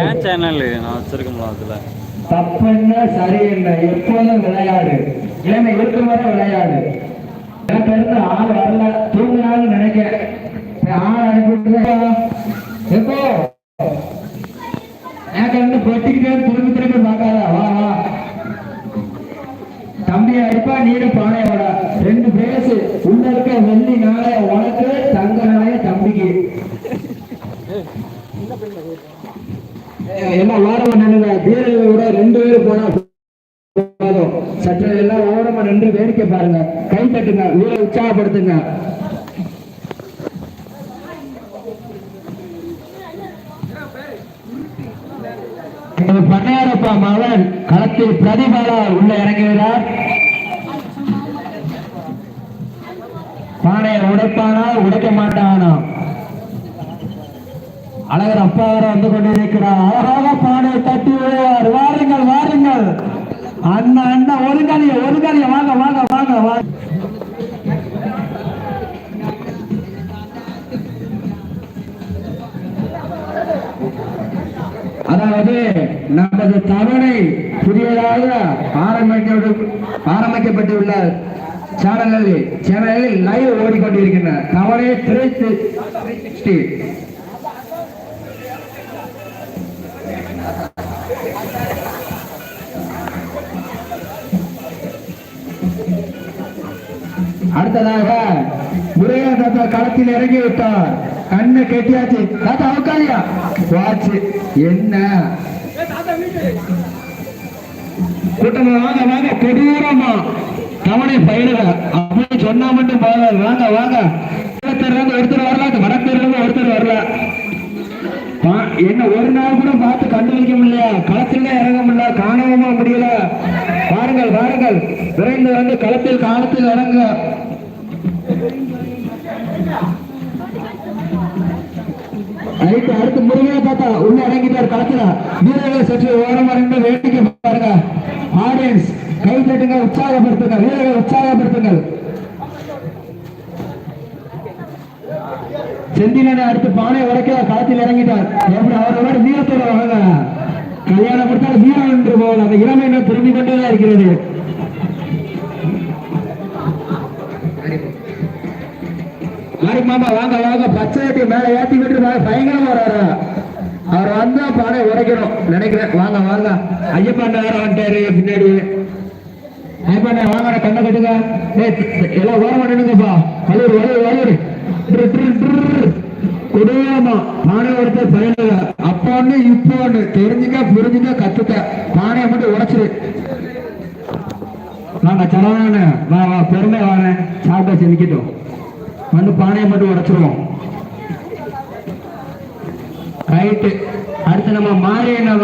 ஏன் சேனல் நான் வச்சிருக்கோம்ல அதுல தப்பு என்ன சரி என்ன எப்போதும் விளையாடு. இளமை இருக்கும் வரை விளையாடு. எனக்கு இருந்து ஆள் வரல. தூங்கினாலும் நினைக்கிறேன் ஆள் எப்போ? எனக்கு இருந்து கொட்டிக்கிட்டே திரும்பி திரும்பி பார்க்காத. வா வா. தம்பி அடிப்பா நீடு பானையோட ரெண்டு பேசு. உள்ள இருக்க வெள்ளி நாளைய உனக்கு தங்க நாளைய தம்பிக்கு எல்லாம் ஓரமா நின்னுங்க. வீரர்களை விட ரெண்டு பேர் போனா போதும். சற்று எல்லாம் ஓரமா நின்று வேடிக்கை பாருங்க. கை தட்டுங்க. வீர உற்சாகப்படுத்துங்க. எங்க பண்ணையாரப்பா மகன் களத்தில் பிரதிபாலா உள்ள இறங்குகிறார் பானையை உடைப்பானா? உடைக்க மாட்டானா? அழகர் அப்பாவர வந்து கொண்டிருக்கிறார். அழகாக பானை தட்டி விடுவார். வாருங்கள் வாருங்கள். அண்ணா அண்ணா ஒரு காலிய வாங்க வாங்க வாங்க வாங்க. அதாவது நமது தவணை புதியதாக ஆரம்பிக்க ஆரம்பிக்கப்பட்டுள்ள சேனலில் சேனலில் லைவ் ஓடிக்கொண்டிருக்கின்றன. தவணை த்ரீ சிக்ஸ்டி அடுத்ததாக உரையா தாத்தா களத்தில் இறங்கி விட்டார் கண்ணை கெட்டியாச்சு. தாத்தா உட்காரியா? வாச்சு. என்ன? கூட்டமா வாங்க வாங்க. கொடூரமா. கவனை பயிலுக. அப்படின்னு சொன்னா மட்டும் போதாது வாங்க வாங்க. தெருல இருந்து ஒருத்தர் வரல. வடத்தெருல ஒருத்தர் வரல. பா- என்ன ஒரு நாள் கூட பார்த்து கண்டுபிடிக்க முடியல. களத்துல இறங்க முடியல. காணவும் முடியல. பாருங்கள் விரைந்து வந்து களத்தில் காலத்தில் இறங்க. அடுத்து அடுத்து முருகே தாத்தா உள்ள இறங்கிட்டார் களத்துல. வீரர்களை சற்று ஓரம் நின்று வேடிக்கை பாருங்க. ஆடியன்ஸ் கை தட்டுங்க உற்சாகப்படுத்துங்க. வீரர்களை உற்சாகப்படுத்துங்கள். செந்திலனை அடுத்து பானை உடைக்க களத்தில் இறங்கிட்டார். எப்படி அவரோட வீரத்தோட வாங்க. கல்யாணம் கொடுத்தால் வீரம் என்று போகல அந்த இளமை இன்னும் திரும்பி கொண்டே இருக்கிறது. மாரி மாமா வாங்க வாங்க. பச்சை கட்டி மேல ஏத்தி விட்டு வாங்க, பயங்கரமா வராரு? அவர் வந்தா பானை உடைக்கணும். நினைக்கிறேன். வாங்க வாங்க. ஐயப்பா நேரம் வந்துட்டாரு பின்னாடி. ஐயப்பா வாங்க கண்ணை கட்டுங்க. ஏய், எல்லாம் ஓரமா நின்னுங்கப்பா வளர் வலூர் வலூர். ட்ரு, ட்ரு, ட்ரு. கொடூரமா பானை ஒருத்தர் பயனுங்க அப்ப ஒண்ணு இப்போ ஒண்ணு தெரிஞ்சுக்க புரிஞ்சுக்க கத்துக்க பானையை மட்டும் உடைச்சிரு. வாங்க சரவண வா வா பெருமை வாங்க. சாப்பிட்டா செஞ்சுக்கிட்டோம். வந்து பானையை மட்டும் உடைச்சிருவோம். ரைட்டு அடுத்து நம்ம மாறி என்ன